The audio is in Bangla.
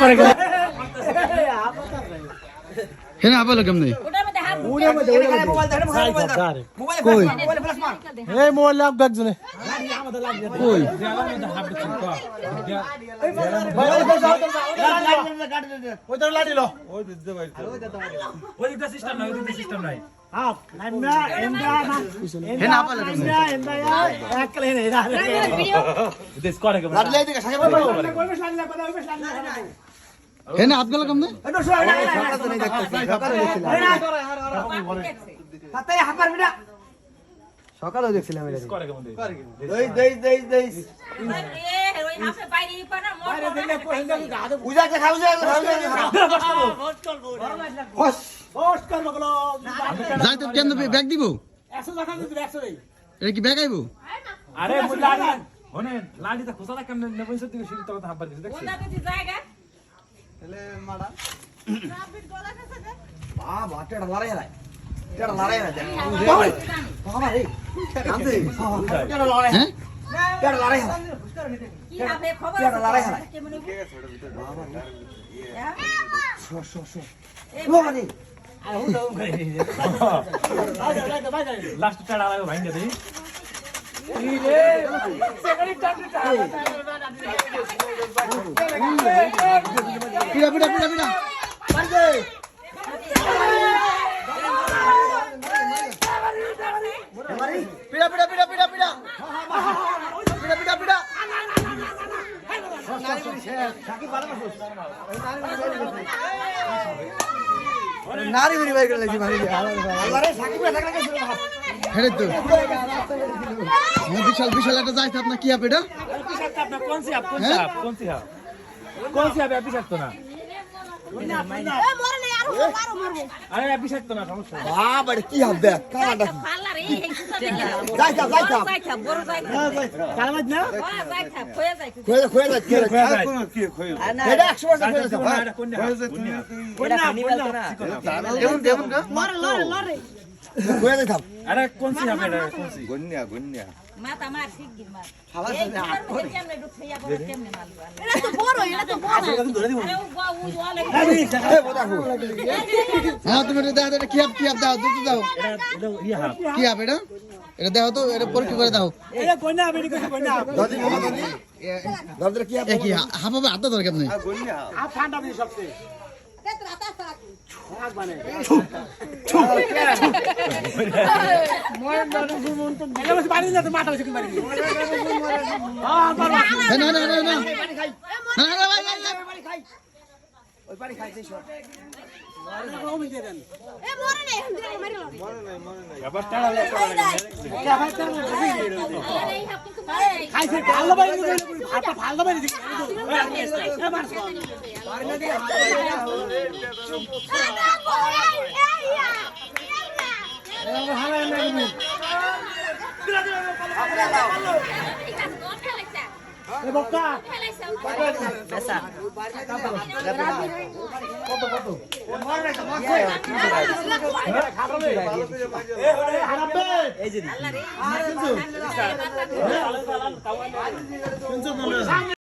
করে হ্যাঁ না বলো কেমনে? কই? এই মোবাইল লাভ গাজনে কই? ওইটা লাটি লো ওই দিতে ভাই ওই দিতে সিস্টেম নাই ওই দিতে সিস্টেম নাই হে না হেনে হাত গেল কেমনে সকালে দেখছিলাম কেন ব্যাগ দিব? এটা কি ব্যাগ আইব? আরে লাড়ি লাড়িটা খোসা কেমন নেব দিকে হাফ দিছে দেখছিস? তাহলে মারা। বাবা টেড়া লড়াই না টেড়া লড়াই না বাবা রে কান্দে টেড়া লাস্ট ভাই পিড়া পিড়া পিড়া পিড়া পিড়া পিড়া পিড়া পিড়া পিড়া পিড়া পিড়া পিড়া নারী বেরি বাই করে লাগছি ভাই আল্লাহ রে সাকিব রে থাকলে কিছু না হেরে তো হ্যাঁ, বিশাল বিশাল একটা যাইতে আপনার কি আপে এটা? কোন সি আপ কোন সি হ্যাঁ? আপ কোন সি আপ কোন সি আপ বিষাক্ত না? আরে বিষাক্ত না সমস্যা নেই। বাবা রে কি হবে? কামাটা পাল্লা রে এই সুতা দেখলা যাই থাক, যাই থাক। যাই থাক বড় যাই থাক কামাজ না? যাই থাক কয়ে যাই থাক খোয়া খোয়া যাচ্ছে খোয়া যায়। এটা 100% খোয়া যাচ্ছে কোন কা কইয়া দিতাম আরে কোনসি হবে এটা? কোনসি গন্যা গন্যা মা তামার ঠিক গির মা খালা সাথে হাত করে কেমনে ঢুকাইয়া বলে কেমনে মাল এটা তো বড় এটা তো বড়। আচ্ছা, আরে ও বাউ ও আলে এই দেখা বড় দেখো হ্যাঁ তুমি এটা দাও এটা কিয়াব কিয়াব দাও দুটো দাও। এটা এটা ইয়া হাব কিয়াব এটা? এটা দাও তো এটা পরীক্ষা করে দাও। এটা গন্যা হবে এটা গন্যা দাদি মামা দাদি দাদরা কিয়াব কি হাব হবে? হাত ধরে কেমনে? গন্যা আর ঠান্ডা দিয়ে সবচেয়ে। না না না না। ওই পানি খাইছে সব এই যে